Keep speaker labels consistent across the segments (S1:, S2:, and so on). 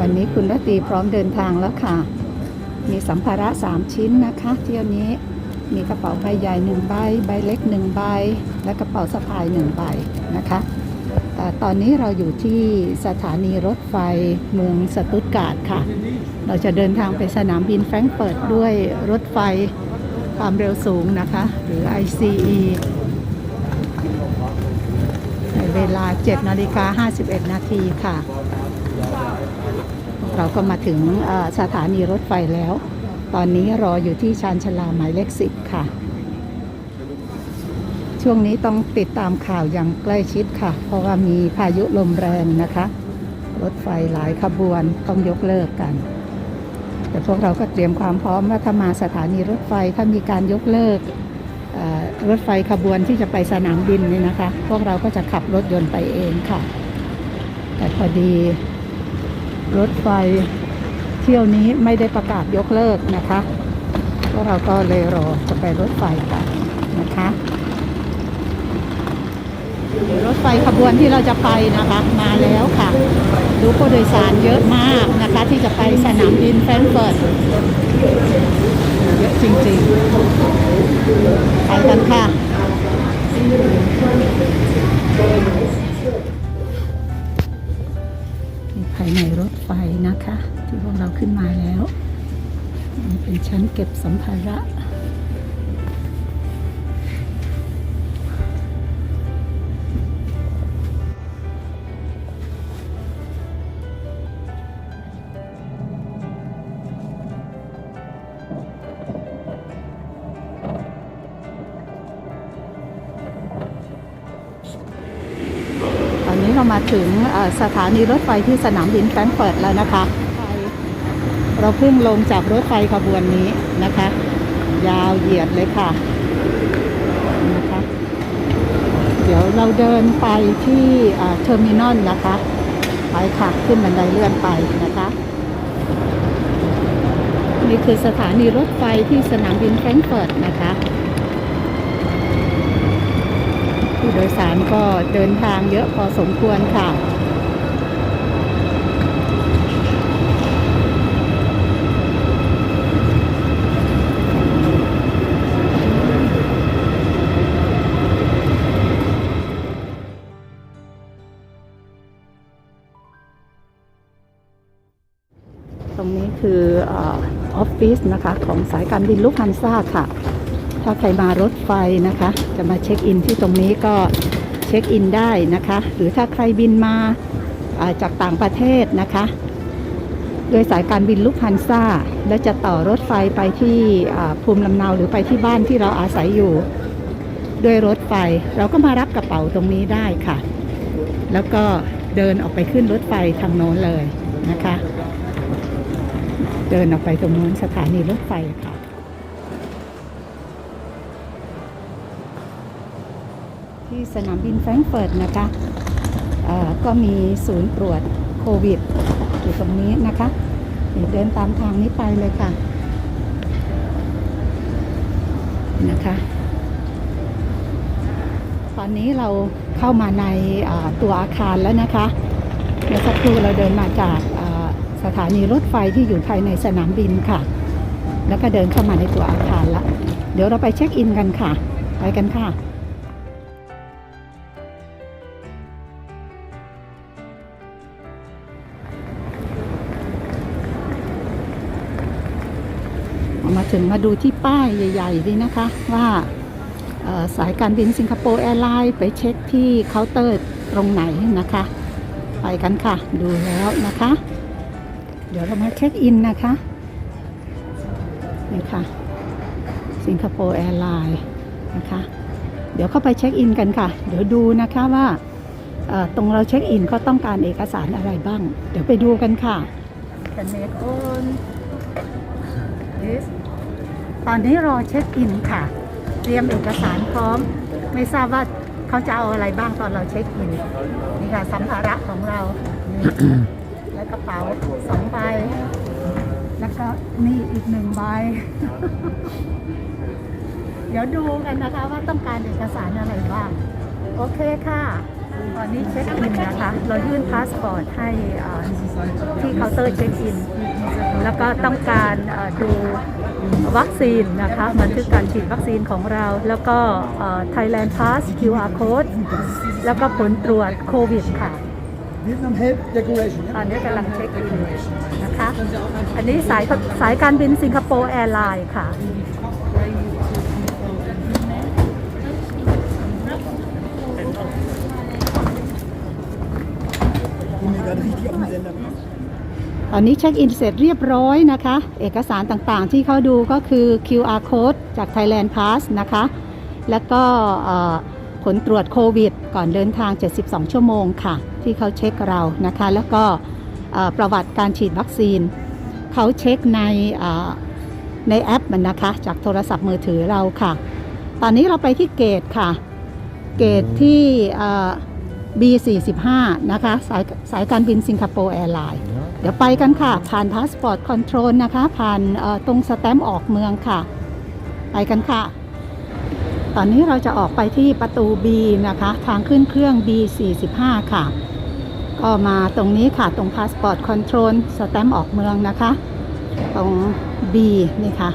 S1: วันนี้คุณรตรีพร้อมเดินทางแล้วค่ะ มีสัมภาระ3ชิ้นนะคะ เที่ยวนี้มีกระเป๋าใบใหญ่หนึ่งใบ ใบเล็กหนึ่งใบ และกระเป๋าสะพายหนึ่งใบนะคะตอนนี้เราอยู่ที่สถานีรถไฟเมืองสตุตการ์ดค่ะ เราจะเดินทางไปสนามบินแฟรงก์เฟิร์ตด้วยรถไฟความเร็วสูงนะคะ หรือ ICE ในเวลา 7 นาฬิกา 51 นาทีค่ะ เราก็มาถึงสถานีรถไฟแล้ว ตอนนี้รออยู่ที่ชานชาลาหมายเลขสิบค่ะ ช่วงนี้ต้องติดตามข่าวอย่างใกล้ชิดค่ะ เพราะว่ามีพายุลมแรงนะคะ รถไฟหลายขบวนต้องยกเลิกกัน แต่พวกเราก็เตรียมความพร้อมว่าถ้ามาสถานีรถไฟถ้ามีการยกเลิกรถไฟขบวนที่จะไปสนามบินเนี่ยนะคะ พวกเราก็จะขับรถยนต์ไปเองค่ะ แต่พอดี รถไฟเที่ยวนี้ไม่ได้ประกาศยกเลิกนะคะพวกเราก็เลยรอจะไปรถไฟกันนะคะรถไฟขบวนที่เราจะไปนะคะมาแล้วค่ะ ดูผู้โดยสารเยอะมากนะคะ ที่จะไปสนามบินแฟรงก์เฟิร์ตเยอะจริงๆไปกันค่ะภายใน นะคะ ที่พวกเราขึ้นมาแล้ว นี่เป็นชั้นเก็บสัมภาระ เรามาถึงสถานีรถไฟที่สนามบินแฟรงก์เฟิร์ตแล้วนะคะ เราเพิ่งลงจากรถไฟขบวนนี้นะคะ ยาวเหยียดเลยค่ะนะคะ เดี๋ยวเราเดินไปที่เทอร์มินอลนะคะ ไปค่ะขึ้นบันไดเลื่อนไปนะคะนี่คือสถานีรถไฟที่สนามบินแฟรงก์เฟิร์ตนะคะ ผู้โดยสารก็เดินทางเยอะพอสมควรค่ะตรงนี้คือออฟฟิศนะคะ ของสายการบินลูกฮันซ่าค่ะ ถ้าใครมารถไฟนะคะ จะมาเช็คอินที่ตรงนี้ก็เช็คอินได้นะคะ หรือถ้าใครบินมาาจากต่างประเทศนะคะ โดยสายการบินลูกฮันซ่า และจะต่อรถไฟไปที่ภูมิลำเนาหรือไปที่บ้านที่เราอาศัยอยู่ด้วยรถไฟเราก็มารับกระเป๋าตรงนี้ได้ค่ะ แล้วก็เดินออกไปขึ้นรถไฟทางโน้นเลยนะคะ เดินออกไปตรงโน้นสถานีรถไฟค่ะ ที่สนามบินแฟรงก์เฟิร์ตนะคะก็มีศูนย์ตรวจโควิดอยู่ตรงนี้นะคะเดินตามทางนี้ไปเลยค่ะนะคะ ตอนนี้เราเข้ามาในตัวอาคารแล้วนะคะเมื่อสักครู่เราเดินมาจากสถานีรถไฟที่อยู่ภายในสนามบินค่ะ แล้วก็เดินเข้ามาในตัวอาคารละ เดี๋ยวเราไปเช็คอินกันค่ะ ไปกันค่ะ ถึงมาดูที่ป้ายใหญ่ๆดีนะคะว่าสายการบินสิงคโปร์แอร์ไลน์ไปเช็คที่เคาน์เตอร์ตรงไหนนะคะ ไปกันค่ะ ดูแล้วนะคะ เดี๋ยวเรามาเช็คอินนะคะนี่ค่ะสิงคโปร์แอร์ไลน์นะคะ เดี๋ยวเข้าไปเช็คอินกันค่ะ เดี๋ยวดูนะคะว่าตรงเราเช็คอินเขาต้องการเอกสารอะไรบ้าง เดี๋ยวไปดูกันค่ะ Can make on this ตอนนี้รอเช็คอินค่ะ เตรียมเอกสารพร้อม ไม่ทราบว่าเขาจะเอาอะไรบ้างตอนเราเช็คอินนี่ค่ะสัมภาระของเรานี่และกระเป๋าสองใบ แล้วก็นี่อีกหนึ่งใบ เดี๋ยวดูกันนะคะว่าต้องการเอกสารอะไรบ้าง โอเคค่ะ ตอนนี้เช็คอินนะคะ เรายื่นพาสปอร์ตให้ที่เคาน์เตอร์เช็คอิน แล้วก็ต้องการดู วัคซีนนะคะบันทึกการฉีดวัคซีนของเรา แล้วก็เอ่อ Thailand Pass QR Code แล้วก็ผลตรวจโควิดค่ะ
S2: Vietnam Head Declaration.
S1: ตอนนี้กำลังเช็คอินนะคะ อันนี้สายสายการบินสิงคโปร์แอร์ไลน์ค่ะ
S2: Die mir gerade richtig auf den Sender machen.
S1: ตอนนี้เช็คอินเสร็จเรียบร้อยนะคะ เอกสารต่างๆที่เขาดูก็คือ QR code จาก Thailand Pass นะคะ แล้วก็ผลตรวจโควิด ก่อนเดินทาง 72 ชั่วโมงค่ะ ที่เขาเช็คเรานะคะ แล้วก็ประวัติการฉีดวัคซีน เขาเช็คในในแอปมันนะคะ จากโทรศัพท์มือถือเราค่ะ ตอนนี้เราไปที่เกตค่ะ เกตที่เอ่อ B45 นะคะสายสายการบินสิงคโปร์แอร์ไลน์ เดี๋ยวไปกันค่ะ ผ่านพาสปอร์ตคอนโทรลนะคะ ผ่านตรงสแตมป์ออกเมืองค่ะ ไปกันค่ะ ตอนนี้เราจะออกไปที่ประตู B นะคะ ทางขึ้นเครื่อง B45 ค่ะ ก็มาตรงนี้ค่ะตรงพาสปอร์ตคอนโทรลสแตมป์ออกเมืองนะคะ ตรง B นี่ค่ะ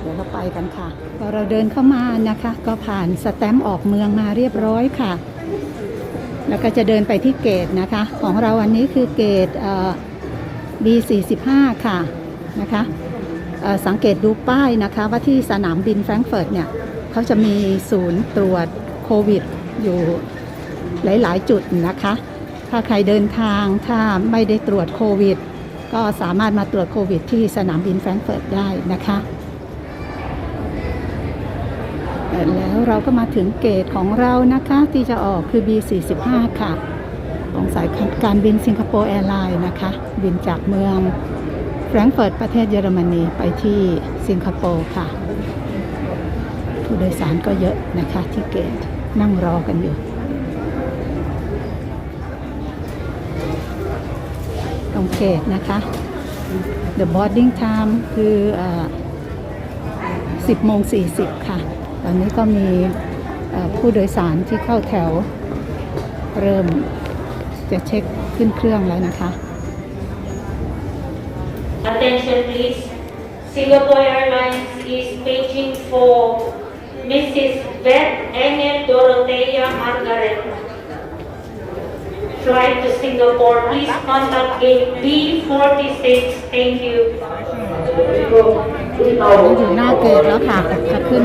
S1: เดี๋ยวเราไปกันค่ะ พอเราเดินเข้ามานะคะ ก็ผ่านสแตมป์ออกเมืองมาเรียบร้อยค่ะ แล้วก็จะเดินไปที่เกตนะคะ ของเราอันนี้คือเกตเอ B45 ค่ะนะคะสังเกตดูป้ายนะคะ ว่าที่สนามบินแฟรงก์เฟิร์ตเนี่ยเขาจะมีศูนย์ตรวจโควิดอยู่หลาย ๆ จุดนะคะ ถ้าใครเดินทางถ้าไม่ได้ตรวจโควิด ก็สามารถมาตรวจโควิด ที่สนามบินแฟรงก์เฟิร์ตได้นะคะ แล้วเราก็มาถึงเกตของเรานะคะที่จะออกคือ B45 ค่ะ ของสายการบินสิงคโปร์แอร์ไลน์นะคะ บินจากเมืองแฟรงก์เฟิร์ตประเทศเยอรมนีไปที่สิงคโปร์ค่ะ ผู้โดยสารก็เยอะนะคะที่เกตนั่งรอกันอยู่ตรงเกตนะคะ The boarding time คืออ10โมง40 ค่ะ ตอนนี้ก็มีผู้โดยสารที่เข้าแถว เริ่มจะเช็คขึ้นเครื่องแล้วนะคะ
S3: Attention please. Singapore Airlines is paging for Mrs. Beth Engel Dorothea Margaret. Flight to Singapore. Please contact gate B46. Thank you.
S1: อยู่หน้าเกตแล้วค่ะจะขึ้น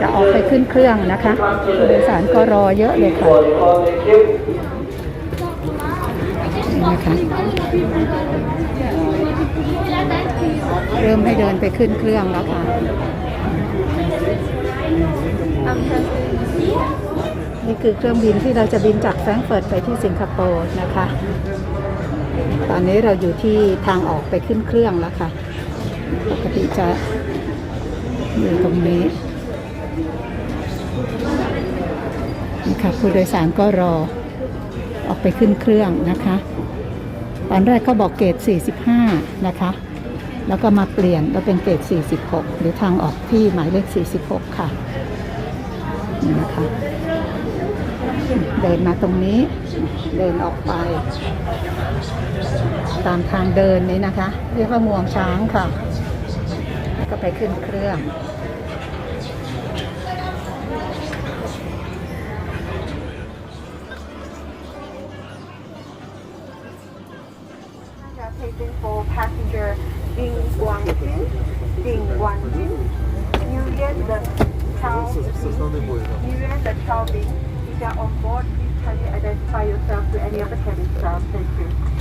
S1: จะออกไปขึ้นเครื่องนะคะผู้โดยสารก็รอเยอะเลยค่ะนี่นะคะเริ่มให้เดินไปขึ้นเครื่องแล้วค่ะนี่คือเครื่องบินที่เราจะบินจากแฟรงก์เฟิร์ตไปที่สิงคโปร์นะคะ ตอนนี้เราอยู่ที่ทางออกไปขึ้นเครื่องแล้วค่ะ ปกติจะอยู่ตรงนี้นี่ค่ะผู้โดยสารก็รอออกไปขึ้นเครื่องนะคะ ตอนแรกเขาบอกเกรด45 นะคะ แล้วก็มาเปลี่ยนมาเป็นเกรด46 หรือทางออกที่หมายเลข 46 ค่ะนี่นะคะ เดินมาตรงนี้ เดินออกไป ตามทางเดินนี้นะคะ เรียกว่างวงช้างค่ะ แล้วก็ไปขึ้นเครื่อง
S4: are taken for passenger Ding Guangjin, Ding Guangjin, Nguyen the Chao Nguyen the Chao Bing. If you are on board, please kindly identify yourself to any of the cabin staff. Thank you.